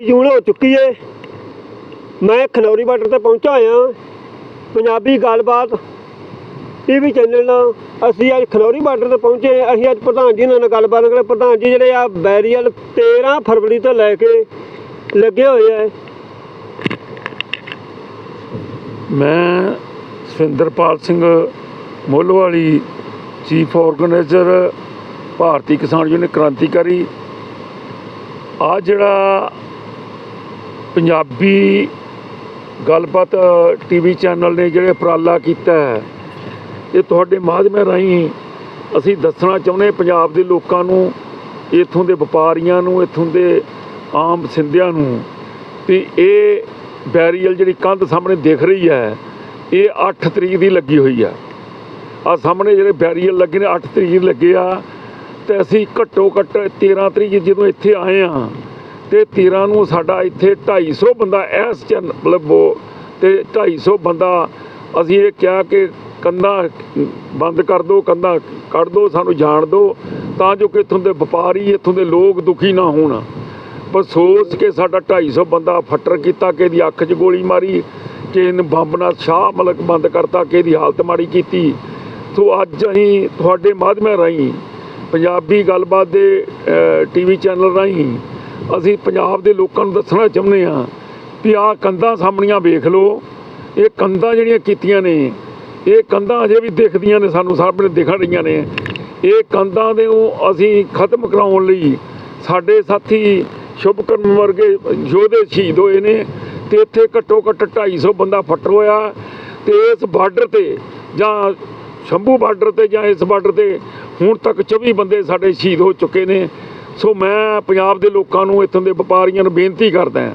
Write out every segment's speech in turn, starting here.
ਜੂਨ ਹੋ ਚੁੱਕੀ ਏ। ਮੈਂ ਖਨੌਰੀ ਬਾਰਡਰ ਤੇ ਪਹੁੰਚਾ ਹੋਇਆ ਪੰਜਾਬੀ ਗੱਲਬਾਤ ਟੀਵੀ ਚੈਨਲ ਨਾਲ। ਅਸੀਂ ਅੱਜ ਖਨੌਰੀ ਬਾਰਡਰ ਤੇ ਪਹੁੰਚੇ ਅਸੀਂ ਅੱਜ ਪ੍ਰਧਾਨ ਜੀ ਨਾਲ ਗੱਲਬਾਤ ਕਰਾਂਗੇ। ਪ੍ਰਧਾਨ ਜੀ ਜਿਹੜੇ ਆ ਬੈਰੀਅਲ 13 ਫਰਵਰੀ ਤੋਂ ਲੈ ਕੇ ਲੱਗੇ ਹੋਏ ਆ। ਮੈਂ Swinderpal Singh Molwali chief organiser Bharti Kisan Union Krantikari. ਆ ਜਿਹੜਾ ਪੰਜਾਬੀ ਗੱਲਬਾਤ ਟੀਵੀ ਚੈਨਲ ਨੇ ਜਿਹੜੇ ਉਪਰਾਲਾ ਕੀਤਾ ਹੈ, ਇਹ ਤੁਹਾਡੇ ਮਾਧਿਅਮਾਂ ਰਾਹੀਂ ਅਸੀਂ ਦੱਸਣਾ ਚਾਹੁੰਦੇ ਪੰਜਾਬ ਦੇ ਲੋਕਾਂ ਨੂੰ, ਇੱਥੋਂ ਦੇ ਵਪਾਰੀਆਂ ਨੂੰ, ਇੱਥੋਂ ਦੇ ਆਮ ਸਿੰਧਿਆਂ ਨੂੰ, ਵੀ ਇਹ ਬੈਰੀਅਲ ਜਿਹੜੀ ਕੰਧ ਸਾਹਮਣੇ ਦਿਖ ਰਹੀ ਹੈ, ਇਹ 8 ਤਰੀਕ ਦੀ ਲੱਗੀ ਹੋਈ ਆ ਆ ਸਾਹਮਣੇ ਜਿਹੜੇ ਬੈਰੀਅਲ ਲੱਗੇ ਨੇ 8 ਤਰੀਕ ਨੂੰ ਲੱਗੇ ਆ, ਤੇ ਅਸੀਂ ਘੱਟੋ ਘੱਟ 13 ਤਰੀਕ ਜਦੋਂ ਇੱਥੇ ਆਏ ਆ ਤੇ 13 ਨੂੰ ਸਾਡਾ ਇੱਥੇ 250 ਬੰਦਾ ਇਸ ਚੈਨ ਮਤਲਬ ਉਹ ਤੇ 250 ਬੰਦਾ ਅਸੀਂ ਇਹ ਕਿਹਾ ਕਿ ਕੰਧਾਂ ਬੰਦ ਕਰ ਦਿਓ, ਕੰਧਾਂ ਕੱਢ ਦਿਓ, ਸਾਨੂੰ ਜਾਣ ਦਿਓ, ਤਾਂ ਜੋ ਕਿ ਇੱਥੋਂ ਦੇ ਵਪਾਰੀ, ਇੱਥੋਂ ਦੇ ਲੋਕ ਦੁਖੀ ਨਾ ਹੋਣ। ਪਰ ਸੋਚ ਕੇ ਸਾਡਾ 250 ਬੰਦਾ ਫੱਟਰ ਕੀਤਾ ਕਿ ਇਹਦੀ ਅੱਖ 'ਚ ਗੋਲੀ ਮਾਰੀ ਕਿ ਇਹਨੂੰ ਬੰਬ ਨਾਲ ਸ਼ਾਹ ਮਲਕ ਬੰਦ ਕਰਤਾ ਕਿ ਇਹਦੀ ਹਾਲਤ ਮਾੜੀ ਕੀਤੀ। ਸੋ ਅੱਜ ਅਸੀਂ ਤੁਹਾਡੇ ਮਾਧਿਅਮਾਂ ਰਾਹੀਂ ਪੰਜਾਬੀ ਗੱਲਬਾਤ ਦੇ ਟੀਵੀ ਚੈਨਲ ਰਾਹੀਂ ਅਸੀਂ ਪੰਜਾਬ ਦੇ ਲੋਕਾਂ ਨੂੰ ਦੱਸਣਾ ਚਾਹੁੰਦੇ ਹਾਂ ਵੀ ਆਹ ਕੰਧਾਂ ਸਾਹਮਣੀਆਂ ਵੇਖ ਲਓ, ਇਹ ਕੰਧਾਂ ਜਿਹੜੀਆਂ ਕੀਤੀਆਂ ਨੇ, ਇਹ ਕੰਧਾਂ ਅਜੇ ਵੀ ਦਿਖਦੀਆਂ ਨੇ, ਸਾਨੂੰ ਸਾਹਮਣੇ ਦਿਖਣ ਰਹੀਆਂ ਨੇ। ਇਹ ਕੰਧਾਂ ਦੇ ਨੂੰ ਅਸੀਂ ਖਤਮ ਕਰਾਉਣ ਲਈ ਸਾਡੇ ਸਾਥੀ ਸ਼ੁਭਕਰਮ ਵਰਗੇ ਯੋਧੇ ਸ਼ਹੀਦ ਹੋਏ ਨੇ ਤੇ ਇੱਥੇ ਘੱਟੋ ਘੱਟ 250 ਬੰਦਾ ਫੱਟਰ ਹੋਇਆ ਤੇ ਇਸ ਬਾਰਡਰ ਤੇ ਜਾਂ ਸ਼ੰਭੂ ਬਾਰਡਰ ਤੇ ਜਾਂ ਇਸ ਬਾਰਡਰ ਤੇ ਹੁਣ ਤੱਕ 24 ਬੰਦੇ ਸਾਡੇ ਸ਼ਹੀਦ ਹੋ ਚੁੱਕੇ ਨੇ। ਸੋ ਮੈਂ ਪੰਜਾਬ ਦੇ ਲੋਕਾਂ ਨੂੰ ਇੱਥੋਂ ਦੇ ਵਪਾਰੀਆਂ ਨੂੰ ਬੇਨਤੀ ਕਰਦਾ ਹਾਂ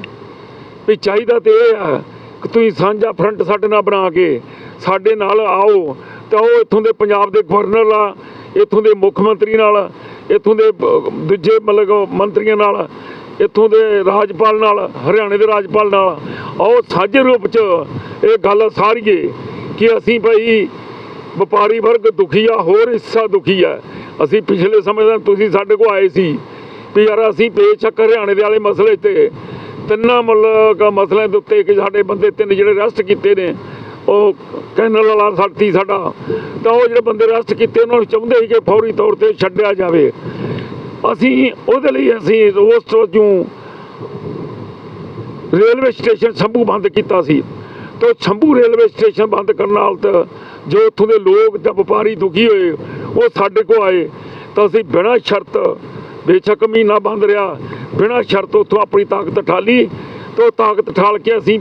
ਵੀ ਚਾਹੀਦਾ ਤੇ ਇਹ ਆ ਕਿ ਤੁਸੀਂ ਸਾਂਝਾ ਫਰੰਟ ਸਾਡੇ ਨਾਲ ਬਣਾ ਕੇ ਸਾਡੇ ਨਾਲ ਆਓ ਤਾਂ ਉਹ ਇੱਥੋਂ ਦੇ ਪੰਜਾਬ ਦੇ ਗਵਰਨਰ ਆ, ਇੱਥੋਂ ਦੇ ਮੁੱਖ ਮੰਤਰੀ ਨਾਲ, ਇੱਥੋਂ ਦੇ ਦੂਜੇ ਮਤਲਬ ਮੰਤਰੀਆਂ ਨਾਲ, ਇੱਥੋਂ ਦੇ ਰਾਜਪਾਲ ਨਾਲ, ਹਰਿਆਣੇ ਦੇ ਰਾਜਪਾਲ ਨਾਲ, ਆਓ ਸਾਂਝੇ ਰੂਪ 'ਚ ਇਹ ਗੱਲ ਸਾਰੀਏ ਕਿ ਅਸੀਂ ਭਾਈ ਵਪਾਰੀ ਵਰਗ ਦੁਖੀ ਆ, ਹੋਰ ਹਿੱਸਾ ਦੁਖੀ ਆ। ਅਸੀਂ ਪਿਛਲੇ ਸਮੇਂ ਦਾ ਤੁਸੀਂ ਸਾਡੇ ਕੋਲ ਆਏ ਸੀ ਵੀ ਯਾਰ ਅਸੀਂ ਬੇਸ਼ੱਕ ਹਰਿਆਣੇ ਦੇ ਵਾਲੇ ਮਸਲੇ ਤੇ ਤਿੰਨਾਂ ਮਤਲਬ ਮਸਲਿਆਂ ਦੇ ਉੱਤੇ ਕਿ ਸਾਡੇ ਬੰਦੇ ਤਿੰਨ ਜਿਹੜੇ ਅਰੈਸਟ ਕੀਤੇ ਨੇ, ਉਹ ਕੈਨਲ ਵਾਲਾ ਸਾਥੀ ਸਾਡਾ, ਤਾਂ ਉਹ ਜਿਹੜੇ ਬੰਦੇ ਅਰੈਸਟ ਕੀਤੇ, ਉਹਨਾਂ ਨੂੰ ਚਾਹੁੰਦੇ ਸੀ ਕਿ ਫੌਰੀ ਤੌਰ ਤੇ ਛੱਡਿਆ ਜਾਵੇ। ਅਸੀਂ ਉਹਦੇ ਲਈ ਅਸੀਂ ਉਸ ਤੋਂ ਰੇਲਵੇ ਸਟੇਸ਼ਨ ਸ਼ੰਭੂ ਬੰਦ ਕੀਤਾ ਸੀ। ਤੇ ਉਹ ਸ਼ੰਭੂ ਰੇਲਵੇ ਸਟੇਸ਼ਨ ਬੰਦ ਕਰਨ ਨਾਲ ਤਾਂ ਜੋ ਉੱਥੋਂ ਦੇ ਲੋਕ ਜਾਂ ਵਪਾਰੀ ਦੁਖੀ ਹੋਏ, ਉਹ ਸਾਡੇ ਕੋਲ ਆਏ। ਤਾਂ ਅਸੀਂ ਬਿਨਾਂ ਸ਼ਰਤ ਬੇਸ਼ੱਕ ਮਹੀਨਾ ਬੰਦ ਰਿਹਾ। ਬਿਨਾਂ ਸ਼ਰਤ ਉੱਥੋਂ ਆਪਣੀ ਤਾਕਤ ਠਾਲੀ ਤੇ ਉਹ ਤਾਕਤ ਠਾਲ ਕੇ ਅਸੀਂ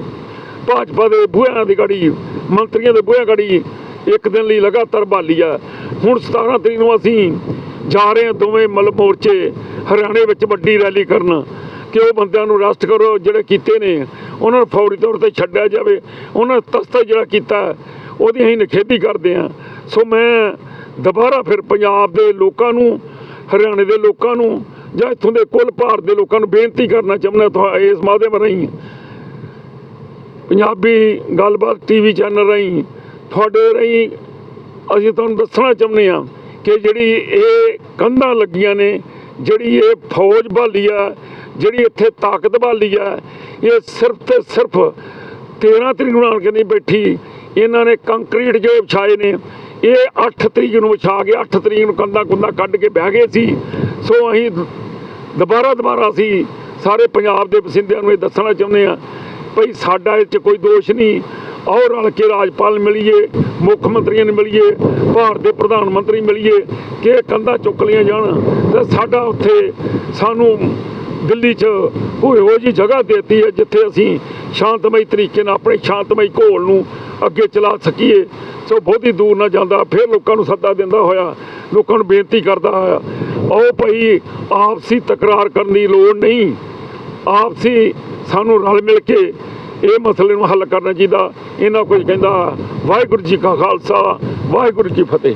ਭਾਜਪਾ ਦੇ ਬੂਹਿਆਂ ਦੀ ਗੜੀ, ਮੰਤਰੀਆਂ ਦੇ ਬੂਹਿਆਂ ਗੜੀ ਇੱਕ ਦਿਨ ਲਈ ਲਗਾਤਾਰ ਭਾਲੀ ਆ। ਹੁਣ 17 ਤਰੀਕ ਨੂੰ ਅਸੀਂ ਜਾ ਰਹੇ ਹਾਂ ਦੋਵੇਂ ਮਲ ਮੋਰਚੇ ਹਰਿਆਣੇ ਵਿੱਚ ਵੱਡੀ ਰੈਲੀ ਕਰਨ ਕਿ ਉਹ ਬੰਦਿਆਂ ਨੂੰ ਅਰੈਸਟ ਕਰੋ, ਜਿਹੜੇ ਕੀਤੇ ਨੇ, ਉਹਨਾਂ ਨੂੰ ਫੌਰੀ ਤੌਰ ਤੇ ਛੱਡਿਆ ਜਾਵੇ। ਉਹਨਾਂ ਤਸਤਾ ਜਿਹੜਾ ਕੀਤਾ, ਉਹਦੀ ਅਸੀਂ ਨਿਖੇਧੀ ਕਰਦੇ ਹਾਂ। ਸੋ ਮੈਂ ਦੁਬਾਰਾ ਫਿਰ ਪੰਜਾਬ ਦੇ ਲੋਕਾਂ ਨੂੰ ਹਰਿਆਣੇ ਦੇ ਲੋਕਾਂ ਨੂੰ ਜਾਂ ਇੱਥੋਂ ਦੇ ਕੁੱਲ ਭਾਰਤ ਦੇ ਲੋਕਾਂ ਨੂੰ ਬੇਨਤੀ ਕਰਨਾ ਚਾਹੁੰਦਾ ਤੁਹਾ ਇਸ ਮਾਧਿਅਮ ਰਾਹੀਂ ਪੰਜਾਬੀ ਗੱਲਬਾਤ ਟੀਵੀ ਚੈਨਲ ਰਾਹੀਂ ਤੁਹਾਡੇ ਰਾਹੀਂ ਅਸੀਂ ਤੁਹਾਨੂੰ ਦੱਸਣਾ ਚਾਹੁੰਦੇ ਹਾਂ ਕਿ ਜਿਹੜੀ ਇਹ ਕੰਧਾਂ ਲੱਗੀਆਂ ਨੇ, ਜਿਹੜੀ ਇਹ ਫੌਜ ਭਾਲੀ ਆ, ਜਿਹੜੀ ਇੱਥੇ ਤਾਕਤ ਭਾਲੀ ਆ, ਇਹ ਸਿਰਫ ਤੇ ਸਿਰਫ 13 ਤਰੀਕ ਨੂੰ ਆਣ ਕੇ ਨਹੀਂ ਬੈਠੀ, ਇਹਨਾਂ ਨੇ ਕੰਕਰੀਟ ਜੋ ਵਿਛਾਏ ਨੇ ਇਹ 8 ਤਰੀਕ ਨੂੰ ਵਿਛਾ ਕੇ 8 ਤਰੀਕ ਨੂੰ ਕੰਧਾਂ ਕੁੰਧਾਂ ਕੱਢ ਕੇ ਬਹਿ ਗਏ ਸੀ। ਸੋ ਅਸੀਂ ਦੁਬਾਰਾ ਦੁਬਾਰਾ ਅਸੀਂ ਸਾਰੇ ਪੰਜਾਬ ਦੇ ਵਸਿੰਦਿਆਂ ਨੂੰ ਇਹ ਦੱਸਣਾ ਚਾਹੁੰਦੇ ਆ ਭਈ ਸਾਡਾ ਇਹ 'ਚ ਕੋਈ ਦੋਸ਼ ਨਹੀਂ। ਆਓ ਰਲ ਕੇ ਰਾਜਪਾਲ ਮਿਲੀਏ, ਮੁੱਖ ਮੰਤਰੀਆਂ ਨੂੰ ਮਿਲੀਏ, ਭਾਰਤ ਦੇ ਪ੍ਰਧਾਨ ਮੰਤਰੀ ਮਿਲੀਏ ਕਿ ਇਹ ਕੰਧਾਂ ਚੁੱਕ ਲਈਆਂ ਜਾਣ। ਤੇ ਸਾਡਾ ਉੱਥੇ ਸਾਨੂੰ ਦਿੱਲੀ 'ਚ ਕੋਈ ਇਹੋ ਜਿਹੀ ਜਗ੍ਹਾ ਦਿੱਤੀ ਹੈ ਜਿੱਥੇ ਅਸੀਂ ਸ਼ਾਂਤਮਈ ਤਰੀਕੇ ਨਾਲ ਆਪਣੇ ਸ਼ਾਂਤਮਈ ਘੋਲ ਨੂੰ ਅੱਗੇ ਚਲਾ ਸਕੀਏ। ਸੋ ਬਹੁਤੀ ਦੂਰ ਨਾ ਜਾਂਦਾ, ਫਿਰ ਲੋਕਾਂ ਨੂੰ ਸੱਦਾ ਦਿੰਦਾ ਹੋਇਆ, ਲੋਕਾਂ ਨੂੰ ਬੇਨਤੀ ਕਰਦਾ ਹੋਇਆ ਉਹ ਭਾਈ, ਆਪਸੀ ਤਕਰਾਰ ਕਰਨ ਦੀ ਲੋੜ ਨਹੀਂ। ਆਪਸੀ ਸਾਨੂੰ ਰਲ ਮਿਲ ਕੇ ਇਹ ਮਸਲੇ ਨੂੰ ਹੱਲ ਕਰਨਾ ਚਾਹੀਦਾ। ਇਹਨਾਂ ਕੋਈ ਕਹਿੰਦਾ, ਵਾਹਿਗੁਰੂ ਜੀ ਕਾ ਖਾਲਸਾ, ਵਾਹਿਗੁਰੂ ਜੀ ਫਤਿਹ।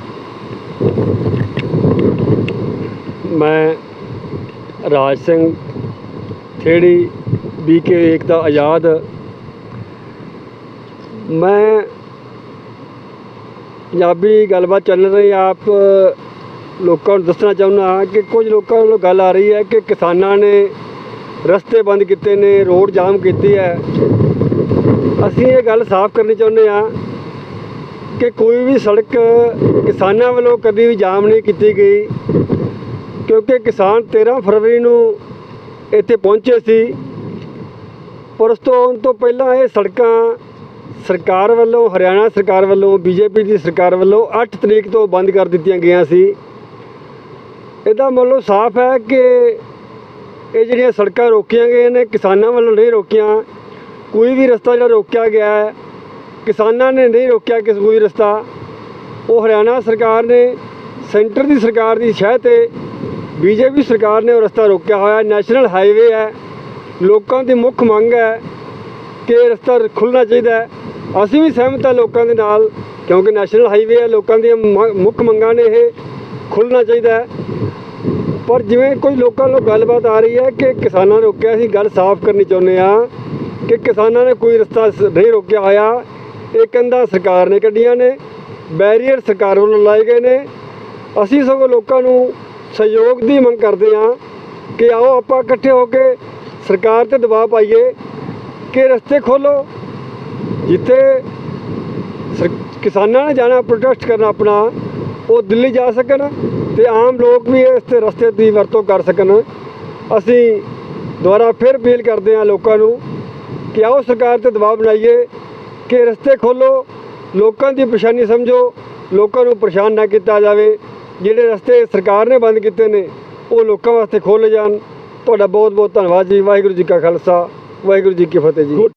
ਮੈਂ ਰਾਜ ਸਿੰਘ ਖੇੜੀ ਬੀਕੇ ਏਕਤਾ ਆਜ਼ਾਦ। ਮੈਂ ਪੰਜਾਬੀ ਗੱਲਬਾਤ ਚੱਲ ਰਹੀ ਆਪ ਲੋਕਾਂ ਨੂੰ ਦੱਸਣਾ ਚਾਹੁੰਦਾ ਹਾਂ ਕਿ ਕੁਝ ਲੋਕਾਂ ਵੱਲੋਂ ਗੱਲ ਆ ਰਹੀ ਹੈ ਕਿ ਕਿਸਾਨਾਂ ਨੇ ਰਸਤੇ ਬੰਦ ਕੀਤੇ ਨੇ, ਰੋਡ ਜਾਮ ਕੀਤੀ ਹੈ। ਅਸੀਂ ਇਹ ਗੱਲ ਸਾਫ਼ ਕਰਨੀ ਚਾਹੁੰਦੇ ਹਾਂ ਕਿ ਕੋਈ ਵੀ ਸੜਕ ਕਿਸਾਨਾਂ ਵੱਲੋਂ ਕਦੀ ਵੀ ਜਾਮ ਨਹੀਂ ਕੀਤੀ ਗਈ, ਕਿਉਂਕਿ ਕਿਸਾਨ 13 ਫਰਵਰੀ ਨੂੰ ਇੱਥੇ ਪਹੁੰਚੇ ਸੀ। ਪਰ ਉਸ ਤੋਂ ਆਉਣ ਤੋਂ ਪਹਿਲਾਂ ਇਹ ਸੜਕਾਂ ਸਰਕਾਰ ਵੱਲੋਂ, ਹਰਿਆਣਾ ਸਰਕਾਰ ਵੱਲੋਂ, ਬੀਜੇਪੀ ਦੀ ਸਰਕਾਰ ਵੱਲੋਂ 8 ਤਰੀਕ ਤੋਂ ਬੰਦ ਕਰ ਦਿੱਤੀਆਂ ਗਈਆਂ ਸੀ। ਇਹਦਾ ਮਤਲਬ ਸਾਫ਼ ਹੈ ਕਿ ਇਹ ਜਿਹੜੀਆਂ ਸੜਕਾਂ ਰੋਕੀਆਂ ਗਈਆਂ ਨੇ, ਕਿਸਾਨਾਂ ਵੱਲੋਂ ਨਹੀਂ ਰੋਕੀਆਂ। ਕੋਈ ਵੀ ਰਸਤਾ ਜਿਹੜਾ ਰੋਕਿਆ ਗਿਆ ਹੈ, ਕਿਸਾਨਾਂ ਨੇ ਨਹੀਂ ਰੋਕਿਆ ਕਿਸ ਕੋਈ ਰਸਤਾ। ਉਹ ਹਰਿਆਣਾ ਸਰਕਾਰ ਨੇ, ਸੈਂਟਰ ਦੀ ਸਰਕਾਰ ਦੀ ਸ਼ਹਿ ਤੇ ਬੀਜੇਪੀ ਸਰਕਾਰ ਨੇ ਉਹ ਰਸਤਾ ਰੋਕਿਆ ਹੋਇਆ ਨੈਸ਼ਨਲ ਹਾਈਵੇ ਹੈ। ਲੋਕਾਂ ਦੀ ਮੁੱਖ ਮੰਗ ਹੈ ਕਿ ਇਹ ਰਸਤਾ ਖੁੱਲ੍ਹਣਾ ਚਾਹੀਦਾ ਹੈ। ਅਸੀਂ ਵੀ ਸਹਿਮਤ ਹਾਂ ਲੋਕਾਂ ਦੇ ਨਾਲ, ਕਿਉਂਕਿ ਨੈਸ਼ਨਲ ਹਾਈਵੇ ਹੈ। ਲੋਕਾਂ ਦੀਆਂ ਮ- ਮੁੱਖ ਮੰਗਾਂ ਨੇ ਇਹ ਖੁੱਲ੍ਹਣਾ ਚਾਹੀਦਾ ਹੈ। ਪਰ ਜਿਵੇਂ ਕੋਈ ਲੋਕਾਂ ਨੂੰ ਗੱਲਬਾਤ ਆ ਰਹੀ ਹੈ ਕਿ ਕਿਸਾਨਾਂ ਨੇ ਰੋਕਿਆ, ਅਸੀਂ ਗੱਲ ਸਾਫ਼ ਕਰਨੀ ਚਾਹੁੰਦੇ ਆ ਕਿ ਕਿਸਾਨਾਂ ਨੇ ਕੋਈ ਰਸਤਾ ਨਹੀਂ ਰੋਕਿਆ ਹੋਇਆ। ਇਹ ਕੰਧਾਂ ਸਰਕਾਰ ਨੇ ਕੱਢੀਆਂ ਨੇ, ਬੈਰੀਅਰ ਸਰਕਾਰ ਵੱਲੋਂ ਲਾਏ ਗਏ ਨੇ। ਅਸੀਂ ਸਗੋਂ ਲੋਕਾਂ ਨੂੰ ਸਹਿਯੋਗ ਦੀ ਮੰਗ ਕਰਦੇ ਹਾਂ ਕਿ ਆਓ ਆਪਾਂ ਇਕੱਠੇ ਹੋ ਕੇ ਸਰਕਾਰ ਤੇ ਦਬਾਅ ਪਾਈਏ, ਕਿ ਰਸਤੇ ਖੋਲੋ ਜਿੱਥੇ ਸਰ- ਕਿਸਾਨਾਂ ਨੇ ਜਾਣਾ ਪ੍ਰੋਟੈਸਟ ਕਰਨਾ ਆਪਣਾ, ਉਹ ਦਿੱਲੀ ਜਾ ਸਕਣ ਤੇ ਆਮ ਲੋਕ ਵੀ ਇਸ ਤੇ ਰਸਤੇ ਦੀ ਵਰਤੋਂ ਕਰ ਸਕਣ। ਅਸੀਂ ਦੁਬਾਰਾ ਫਿਰ ਅਪੀਲ ਕਰਦੇ ਹਾਂ ਲੋਕਾਂ ਨੂੰ ਕਿ ਆਓ ਸਰਕਾਰ ਤੇ ਦਬਾਅ ਬਣਾਈਏ, ਕਿ ਰਸਤੇ ਖੋਲੋ ਲੋਕਾਂ ਦੀ ਪਰੇਸ਼ਾਨੀ ਸਮਝੋ, ਲੋਕਾਂ ਨੂੰ ਪਰੇਸ਼ਾਨ ਨਾ ਕੀਤਾ ਜਾਵੇ। ਜਿਹੜੇ ਰਸਤੇ ਸਰਕਾਰ ਨੇ ਬੰਦ ਕੀਤੇ ਨੇ, ਉਹ ਲੋਕਾਂ ਵਾਸਤੇ ਖੋਲ੍ਹੇ ਜਾਣ। ਤੁਹਾਡਾ ਬਹੁਤ ਬਹੁਤ ਧੰਨਵਾਦ ਜੀ। ਵਾਹਿਗੁਰੂ ਜੀ ਕਾ ਖਾਲਸਾ, ਵਾਹਿਗੁਰੂ ਜੀ ਕੀ ਫਤਿਹ ਜੀ।